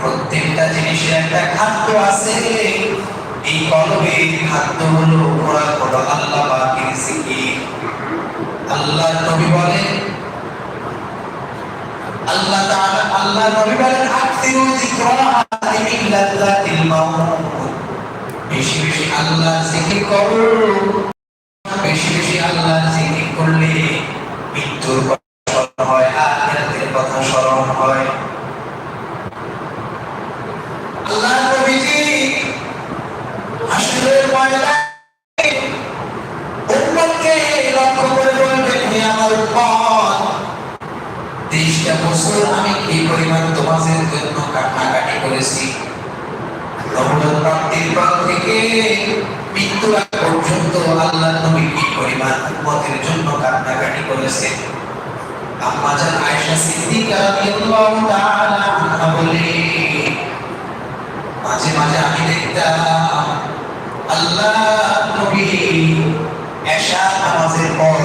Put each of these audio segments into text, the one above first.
প্রত্যেকটা জিনিসের একটা খাদ্য আছে। এই কলবের খাদ্য হলো আল্লাহ আল্লাহ নবী আল্লাহ আল্লাহ বেশি বেশি আল্লাহ বেশি বেশি আল্লাহ করলে স্মরণ হয়। আল্লাহ তোমাদের জন্য কান্নাকাটি করেছি? নবুয়ত প্রাপ্তির নবী কি পরিমাণ উম্মতের জন্য কান্নাকাটি করেছেন? আম্মা সিদ্দিকা রাদিয়াল্লাহু তাআলা আনহা বলে মাঝে মাঝে আমি দেখতাম আল্লাহ নবী এশা নামাজের পর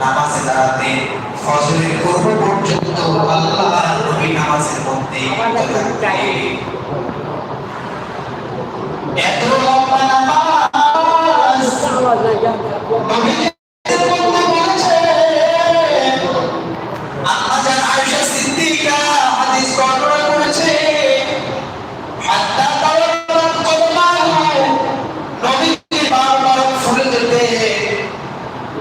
নামাজে দাঁড়াতে ফজরের পূর্ব পর্যন্ত আল্লাহ নবী নামাজের মধ্যে এত লম্বা নামাজ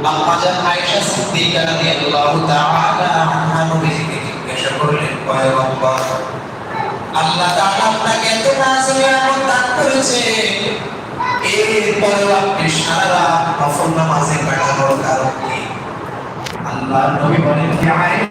আম্মা জান আয়েশা সিদ্দিকা রাদিয়াল্লাহু তাআলা আনহা নবীজিকে জিজ্ঞাসা করলেন পয়গম্বর আল্লাহ তাআলা আপনাকে এত নাজরে এমন দান করেছে। এরপরেও আপনি সারা রাত নফল নামাজে কাটানোর কারণ কি? আল্লাহ নবী বলেন কি আয়েশা